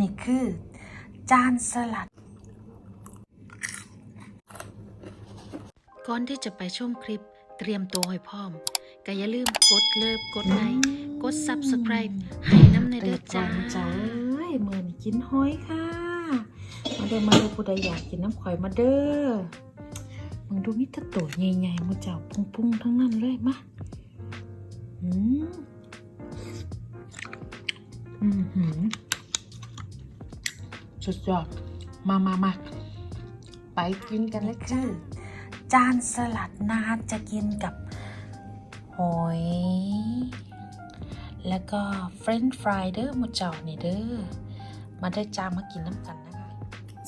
นี่คือ จานสลัด ก่อนที่จะไปชมคลิปเตรียมตัวให้พร้อมก็อย่าลืมกดเลิฟกดไลค์กด Subscribe ให้น้ำในเด้อจ้าจ้าเอ้ยเมื่อนี่กินหอยค่ะ มาเด้อมาเด้อผู้ใดอยากกินน้ำข่อยมาเด้อมึงดูมิตรโตใหญ่ๆมึงเจ้าพุงๆทั้งนั้นเลยมาอืมอืมหืม สุดยอด มามามาไปกินกันเลยค่ะจานสลัดนาจะกินกับหอยแล้วก็เฟรนช์ฟรายเด้อหมูเจ้านี่เด้อมาได้จามากินน้ำกันนะคะ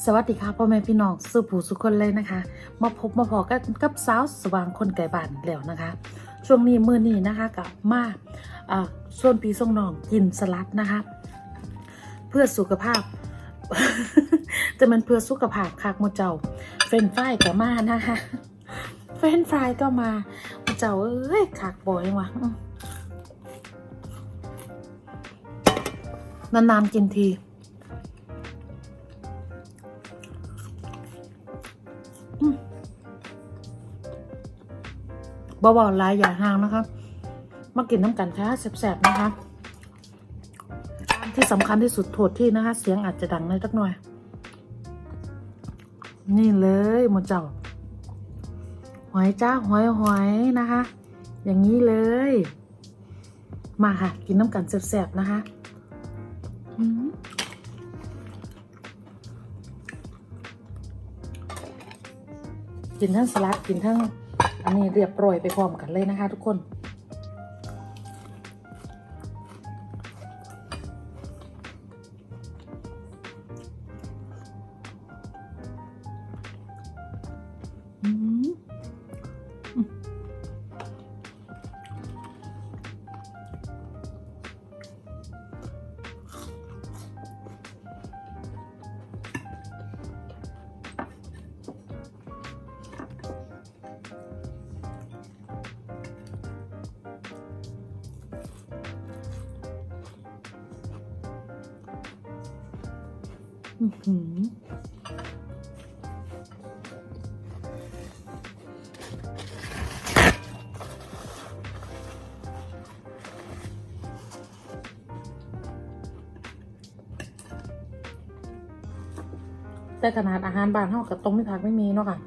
สวัสดีค่ะพ่อแม่พี่น้องสุผูสุคนเลยนะคะ มาพบมาพอกันกับสาวสว่างคนไก่บ้านอีกแล้วนะคะ ช่วงนี้มือนี้นะคะกับมาอ่าส่วนปีส่งน้องกินสลัดนะคะ เพื่อสุขภาพ จะมันเพื่อสุขภาพคักมูเจ้า เฟรนฟรายก็มานะคะ เฟรนฟรายก็มามูเจ้าเอ้ยคักบ่อยว่ะนานๆกินทีเบาๆหลายอย่าห่างนะคะ มากินน้ำกันค่ะแสบๆนะคะ ที่สำคัญที่สุดโทษที่นะคะ เสียงอาจจะดังหน่อยสักหน่อย นี่เลยหมดเจ้า หอยจ้าหอยหอยนะคะ อย่างนี้เลย มาค่ะ กินน้ำกันแสบๆนะคะกินทั้งสลัดกินทั้งอันนี้เรียบร้อยไปพร้อมกันเลยนะคะทุกคน แต่ขนาดอาหารบ้านเท่ากับต้มไม่ผักไม่มีเนาะค่ะ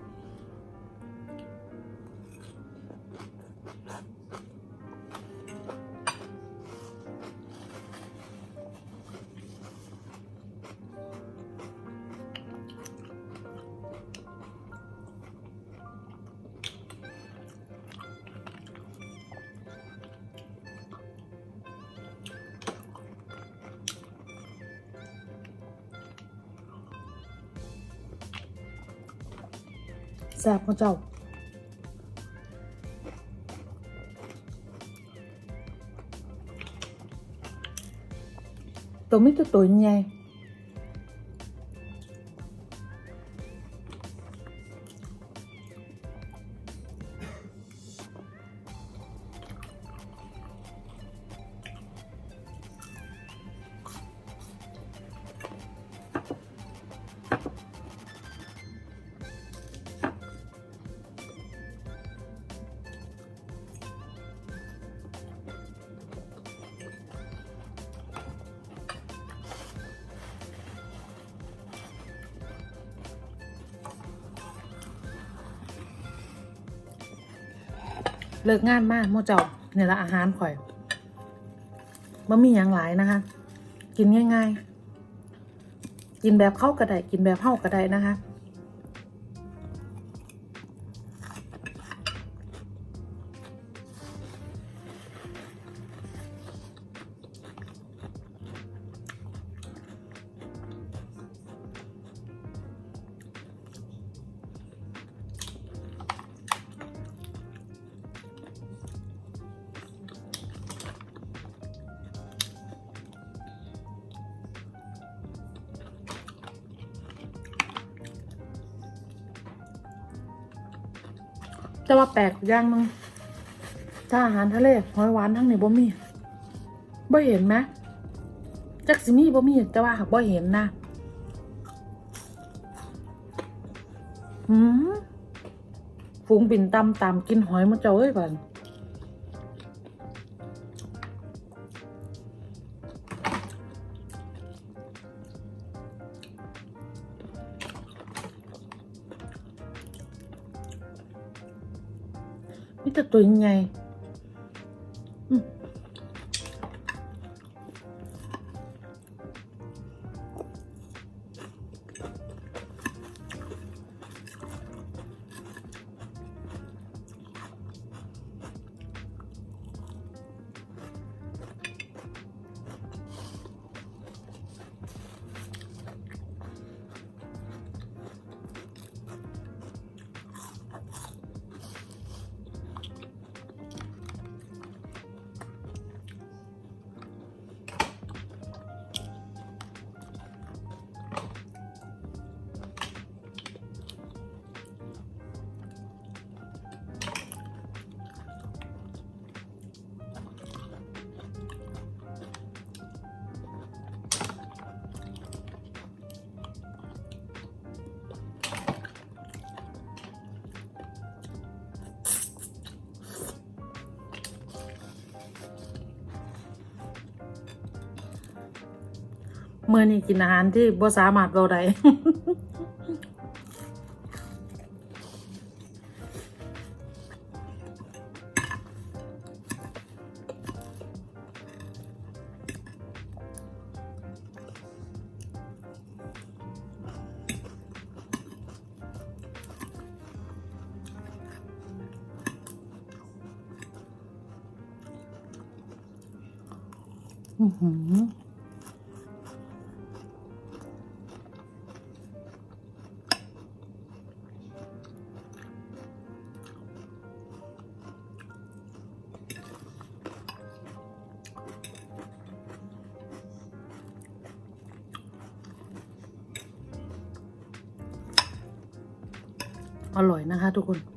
แซ่บของเจ้ เลิกงานมากโมเจ้าเนี่ยละอาหารข่อยมันมีอย่างหลายนะคะ กินง่าย ๆ กินแบบเข้าก็ได้กินแบบเข้าก็ได้นะคะ แต่ว่าแปลกอย่างนึงถ้าอาหารทะเลหอยหวานทั้งนี้บ่มีบ่เห็นไหมจะจักสิมีบ่มีแต่ว่าหากบ่เห็นนะหืมฝูงบินตำตามกินหอยมันเจ้าเอ้ยบัน มีแต่ตัวยั เมื่อนี้กินอาหารที่บ่สามารถเราได้อื้อหือ นะคะ ทุกคน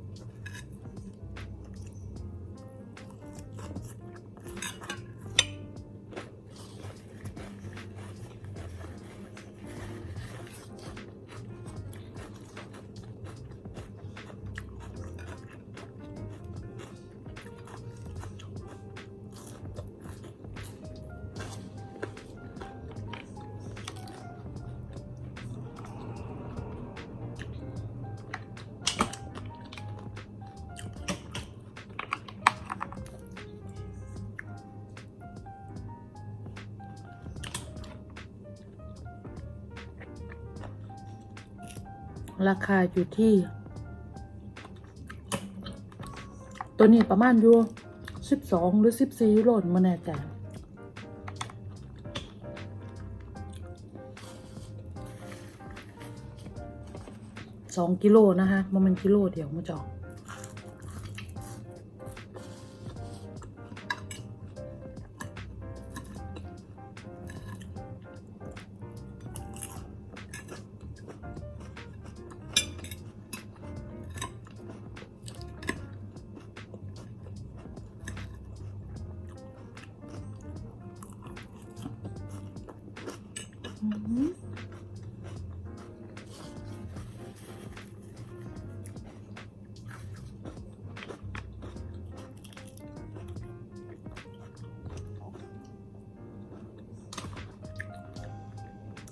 ราคาอยู่ที่ ตัวนี้ประมาณอยู่สิบสองหรือสิบสี่โลนมาแน่ใจสองกิโลนะคะมันเป็นกิโลเดียวมาจอก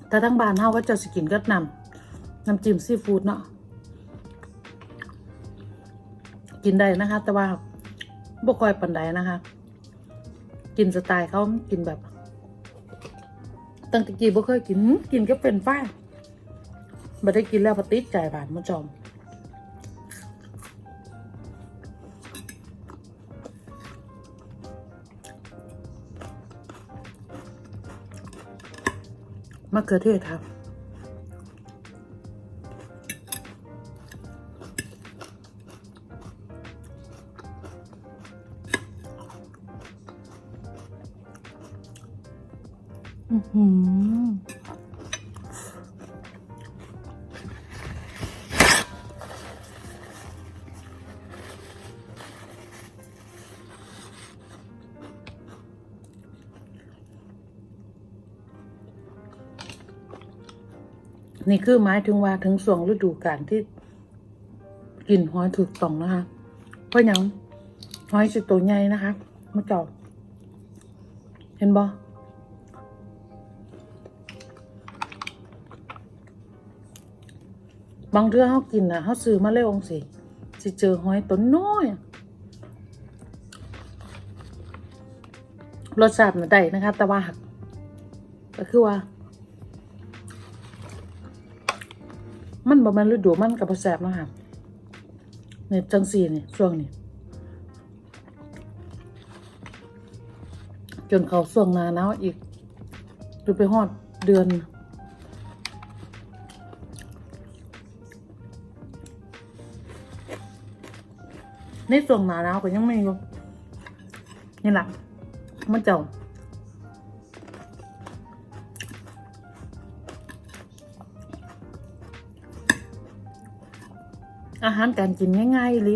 แต่ทั้งบ้านเฮาก็จะสกินก็นำน้ำจิ้มซีฟู้ดเนาะกินได้นะคะ แต่ว่าบ่ค่อยปันใดนะคะ กินสไตล์เขากินแบบ ตั้งแต่กี้บ่เคยกินกินก็เป็นฝ้าบ่ได้กินแล้วปติดใจบานมาจอมมะเขือเทศครับ นี่คือหมายถึงว่าถึงส่วงฤดูกาลที่กินหอยถูกต้องนะคะ เพราะหยังหอยสิตัวใหญ่นะคะมาเจาะเห็นบ่บางเทื่อเขากินนะเขาซื้อมาเร็วองสิสิเจอหอยตัวน้อยรสชาติมันได้นะคะ แต่ว่าหักก็คือว่า มันบ่แม่นฤดูมันกับแซ่บเนาะค่ะเนี่ยจังสี่นี่ช่วงนี้ จนเขาช่วงหนาหนาวอีกหรือไปฮอดเดือน ในช่วงหนาหนาวก็ยังไม่อยู่นี่แหละมันเจ้า อาหารการกินง่ายๆเล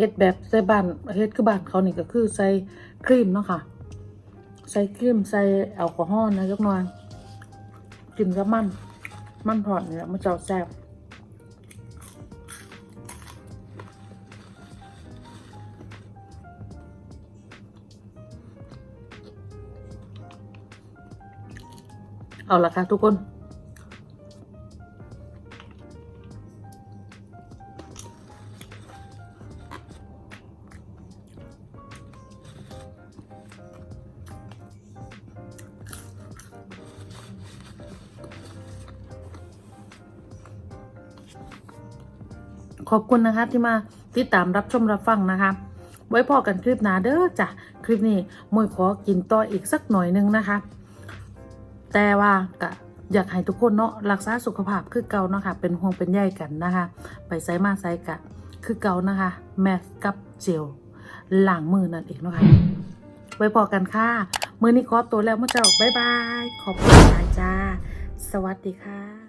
เฮ็ดแบบใส่บ้านเฮ็ดคือบ้านเขานี่ก็คือใส่ครีมเนาะค่ะ ใส่ครีมใส่แอลกอฮอล์นะจักหน่อยกินกับมัน มันทอดเนี่ยมันจะแซ่บเอาละค่ะทุกคน ขอบคุณนะคะที่มาติดตามรับชมรับฟังนะคะไว้พอกันคลิปหน้าเด้อจ้ะคลิปนี้มวยขอกินต่ออีกสักหน่อยนึงนะคะ แต่ว่าก็อยากให้ทุกคนเนาะรักษาสุขภาพคือเก่าเนาะค่ะ เป็นห่วงเป็นใยกันนะคะ ไปไซมาไซกะคือเก่านะคะ แมสกับเจลล้างมือนั่นเองเนาะค่ะไว้พอกันค่ะมือนี้ขอตัวแล้วเมื่อเจ้าบ๊ายบาย ขอบคุณหลายจ้า สวัสดีค่ะ